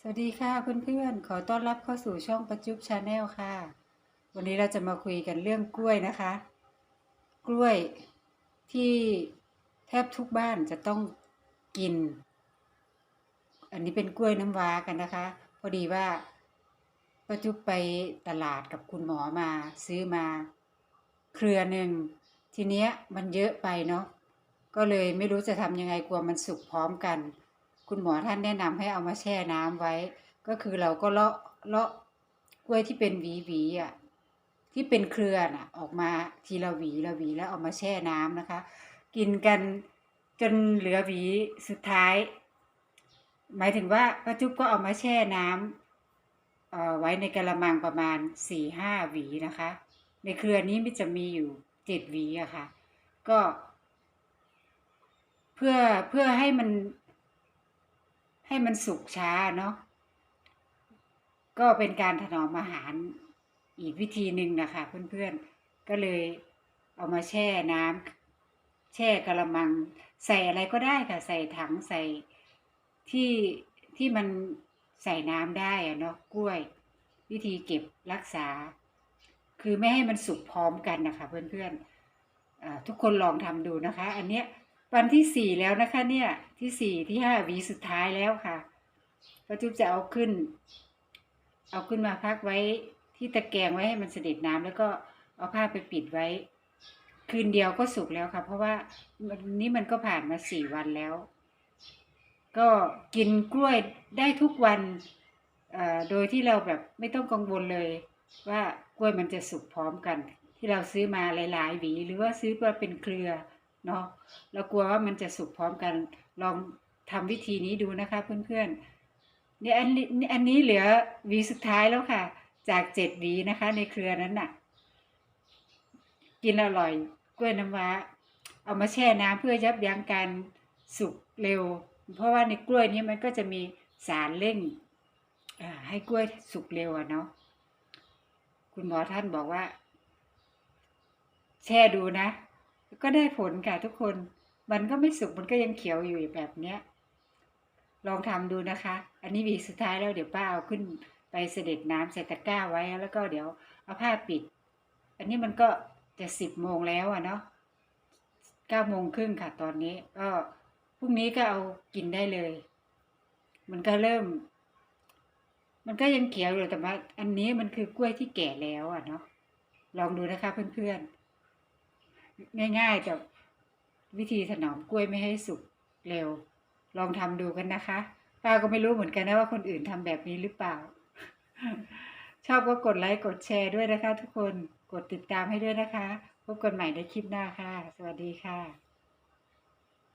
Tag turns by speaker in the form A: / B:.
A: สวัสดีค่ะเพื่อนๆ ขอต้อนรับเข้าสู่ช่องประจุบชาแนลค่ะ วันนี้เราจะมาคุยกันเรื่องกล้วยนะคะ กล้วยที่แทบทุกบ้านจะต้องกิน อันนี้เป็นกล้วยน้ำว้ากันนะคะ พอดีว่าประจุบไปตลาดกับคุณหมอมาซื้อมา เครือหนึ่งทีเนี้ยมันเยอะไปเนาะก็เลยไม่รู้จะทำยังไงกลัวมันสุกพร้อมกัน คุณหมอท่านแนะนำให้เอามาแช่น้ำไว้ ก็คือเราก็เลาะเลาะกล้วยที่เป็นหวีหวีอะที่เป็นเครือน่ะ ออกมาทีละหวีละหวีแล้วเอามาแช่น้ำนะคะ กินกันจนเหลือหวีสุดท้าย หมายถึงว่าป้าจุ๊บก็เอามาแช่น้ำเอ่อไว้ในกระมังประมาณสี่ห้าหวีนะคะ ในเครือนี้มันจะมีอยู่เจ็ดหวีอะค่ะ ก็ เพื่อเพื่อให้มัน ให้มันสุกช้าเนาะก็เป็นการถนอมอาหารอีกวิธีหนึ่งนะคะเพื่อนๆ ก็เลยเอามาแช่น้ำแช่กระมัง ใส่อะไรก็ได้ค่ะ ใส่ถังใส่ที่ที่มันใส่น้ำได้อะเนาะกล้วย วิธีเก็บรักษา คือไม่ให้มันสุกพร้อมกันนะคะ เพื่อนๆทุกคนลองทำดูนะคะ อันเนี้ย วันที่สี่แล้วนะคะเนี่ยที่สี่ที่ห้าหวีสุดท้ายแล้วค่ะป้าจุ๊บจะเอาขึ้น เอาขึ้นมาพักไว้ที่ตะแกรงไว้ให้มันเสด็จน้ำแล้วก็เอาผ้าไปปิดไว้ คืนเดียวก็สุกแล้วค่ะ เพราะว่าวันนี้มันก็ผ่านมาสี่วันแล้ว ก็กินกล้วยได้ทุกวันเอ่อโดยที่เราแบบไม่ต้องกังวลเลย ว่ากล้วยมันจะสุกพร้อมกัน ที่เราซื้อมาหลายๆหวี หรือว่าซื้อมาเป็นเครือ เนาะเรากลัวว่ามันจะสุกพร้อมกัน ลองทำวิธีนี้ดูนะคะเพื่อนๆเนี่ยอันนี้อันนี้เหลือหวีสุดท้ายแล้วค่ะ จากเจ็ดหวีนะคะ ในเครือนั้นน่ะ กินอร่อยกล้วยน้ำว้า เอามาแช่น้ำเพื่อยับยั้งการสุกเร็ว เพราะว่าในกล้วยนี้มันก็จะมีสารเร่งให้กล้วยสุกเร็วอะเนาะคุณหมอท่านบอกว่า แช่ดูนะ ก็ได้ผลค่ะทุกคน มันก็ไม่สุกมันก็ยังเขียวอยู่แบบเนี้ย ลองทำดูนะคะ อันนี้วีสุดท้ายแล้วเดี๋ยวป้าเอาขึ้นไปเสด็จน้ำใส่ตะกร้าไว้แล้วก็เดี๋ยวเอาผ้าปิด อันนี้มันก็จะสิบโมงแล้วอะเนาะเก้าโมงครึ่งค่ะตอนนี้ก็พรุ่งนี้ก็เอากินได้เลย มันก็เริ่ม มันก็ยังเขียวอยู่แต่ว่าอันนี้มันคือกล้วยที่แก่แล้วอะเนาะลองดูนะคะเพื่อนๆ ง่าย ๆ กับวิธีถนอมกล้วยไม่ให้สุกเร็ว ลองทำดูกันนะคะ ป้าก็ไม่รู้เหมือนกันนะว่าคนอื่นทำแบบนี้หรือเปล่า ชอบก็กดไลค์กดแชร์ด้วยนะคะ ทุกคนกดติดตามให้ด้วยนะคะ พบกันใหม่ในคลิปหน้าค่ะ สวัสดีค่ะ